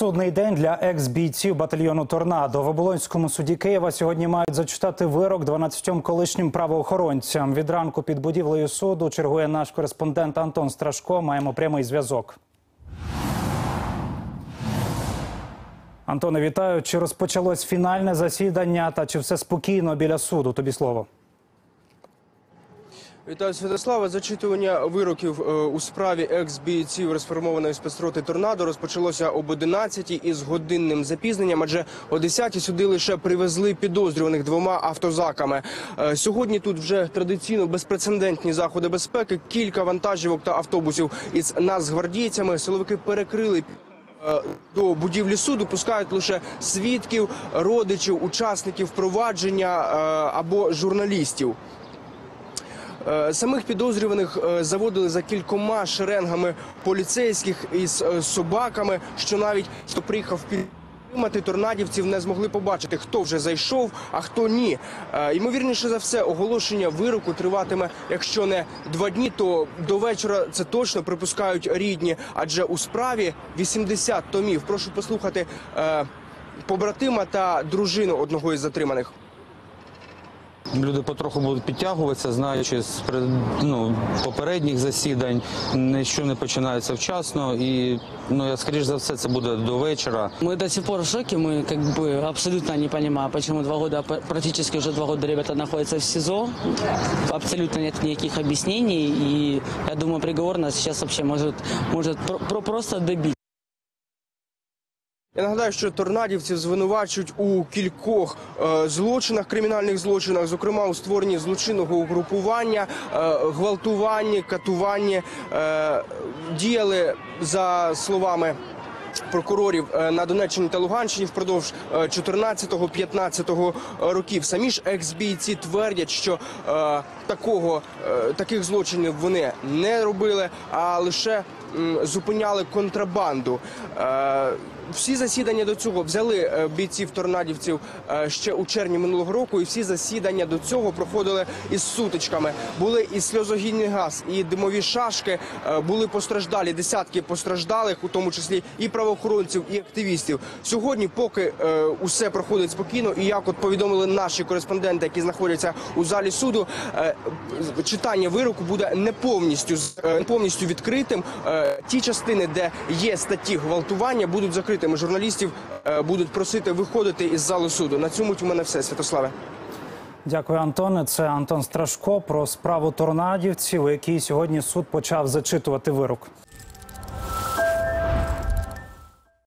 Судний день для екс-бійців батальйону Торнадо в оболонському суді Києва сьогодні мають зачитати вирок 12 колишнім правоохоронцям. Від ранку під будівлею суду чергує наш кореспондент Антон Страшко. Маємо прямий зв'язок. Антоне, вітаю. Чи розпочалось фінальне засідання та чи все спокійно біля суду? Тобі слово. Вітаю Святослава. Зачитування вироків е, у справі екс-бійців розформованої спецроти торнадо розпочалося об 11 із годинним запізненням. Адже о 10 сюди лише привезли підозрюваних двома автозаками. Е, Сьогодні тут вже традиційно безпрецедентні заходи безпеки. Кілька вантажівок та автобусів із нацгвардійцями. Силовики перекрили. е, До будівлі суду пускають лише свідків, родичів, учасників провадження або журналістів. Е, Самих підозрюваних е, заводили за кількома шеренгами поліцейських із е, собаками, що навіть хто приїхав підтримати торнадівців, не змогли побачити, хто вже зайшов, а хто ні. Ймовірніше за все, оголошення вироку триватиме, якщо не два дні, то до вечора це точно припускають рідні, адже у справі 80 томів. Прошу послухати побратима та дружину одного із затриманих. Люди потроху будуть підтягуватися, знаючи з пред- ну, попередніх засідань, нічого не починається вчасно, і ну я скоріш за все це буде до вечора. Мы до сих пор в шоке, мы как бы абсолютно не понимаем, почему два года, практически уже два года ребята находятся в СИЗО. Абсолютно нет никаких объяснений, и я думаю, приговор нас сейчас вообще может, может про- про- просто добить. Я нагадаю, що торнадівців звинувачують у кількох е, злочинах, кримінальних злочинах, зокрема у створенні злочинного угрупування, е, гвалтуванні, катуванні. Е, діяли за словами. Прокурорів е, на Донеччині та Луганщині впродовж е, 14-15 років. Самі ж екс-бійці твердять, що е, такого е, таких злочинів вони не робили, а лише зупиняли контрабанду. Е, всі засідання до цього взяли е, бійців торнадівців е, ще у червні минулого року, і всі засідання до цього проходили із сутичками. Були і сльозогінний газ, і димові шашки. е, Були постраждалі, десятки постраждалих, у тому числі і правоохоронців, і активістів. Сьогодні, поки е, усе проходить спокійно, і як от повідомили наші кореспонденти, які знаходяться у залі суду, е, читання вироку буде не повністю е, не повністю відкритим. Е, Ті частини, де є статті гвалтування, будуть закритими. Журналістів е, будуть просити виходити із залу суду. На цьому у мене все, Святославе. Дякую, Антоне. Це Антон Страшко про справу торнадівців, у якій сьогодні суд почав зачитувати вирок.